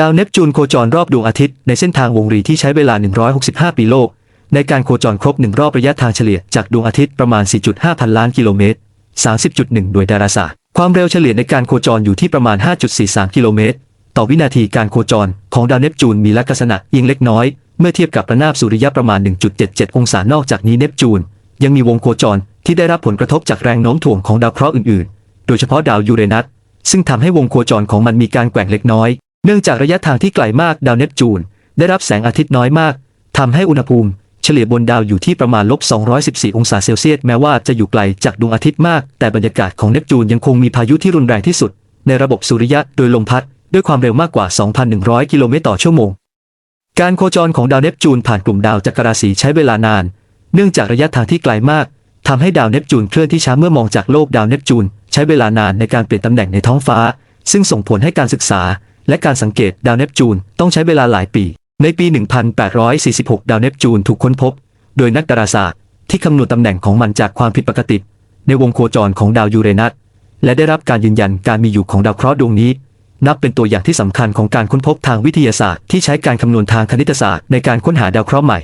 ดาวเนปจูนโคจรรอบดวงอาทิตย์ในเส้นทางวงรีที่ใช้เวลา 165 ปีโลก ในการโคจรครบหนึ่งรอบระยะทางเฉลี่ยจากดวงอาทิตย์ประมาณ 4.5 พันล้านกิโลเมตร 30.1โดยดาราศาสตร์ ความเร็วเฉลี่ยในการโคจรอยู่ที่ประมาณ 5.43 กิโลเมตร ต่อวินาทีการโคจรของดาวเนปจูนมีลักษณะเอียงเล็กน้อย เมื่อเทียบกับระนาบสุริยะประมาณ 1.77 องศานอกจากนี้เนปจูน ยังมีวงโคจรที่ได้รับผลกระทบจากแรงโน้มถ่วงของดาวเคราะห์อื่นๆ โดยเฉพาะดาวยูเรนัสซึ่งทำให้วงโคจรของมันมีการแกว่งเล็กน้อย เนื่องจากระยะทางที่ไกลมากดาวเนปจูน ได้รับแสงอาทิตย์น้อยมากทำให้อุณหภูมิ เฉลี่ยบนดาวอยู่ที่ประมาณลบ 214 องศาเซลเซียสแม้ว่าจะอยู่ไกลจากดวงอาทิตย์มาก แต่บรรยากาศของเนปจูนยังคงมีพายุที่รุนแรงที่สุด ในระบบสุริยะโดยลมพัดด้วยความเร็วมากกว่า 2,100 กิโลเมตรต่อชั่วโมง การโคจรของดาวเนปจูนผ่านกลุ่มดาวจักรราศีใช้เวลานาน เนื่องจากระยะทางที่ไกลมากทำให้ดาวเนปจูนเคลื่อนที่ช้าเมื่อมองจากโลกดาวเนปจูน ใช้เวลานานในการเปลี่ยนตำแหน่งในท้องฟ้า ซึ่งส่งผลให้การศึกษา และการสังเกตดาวเนปจูนต้องใช้เวลาหลายปี ในปี 1846 ดาวเนปจูนถูกค้นพบ โดยนักดาราศาสตร์ที่คำนวณตำแหน่งของมันจากความผิดปกติ ในวงโคจรของดาวยูเรนัสและได้รับการยืนยันการมีอยู่ของดาวเคราะห์ดวงนี้ นับเป็นตัวอย่างที่สำคัญของการค้นพบทางวิทยาศาสตร์ที่ใช้การคำนวณทางคณิตศาสตร์ในการค้นหาดาวเคราะห์ใหม่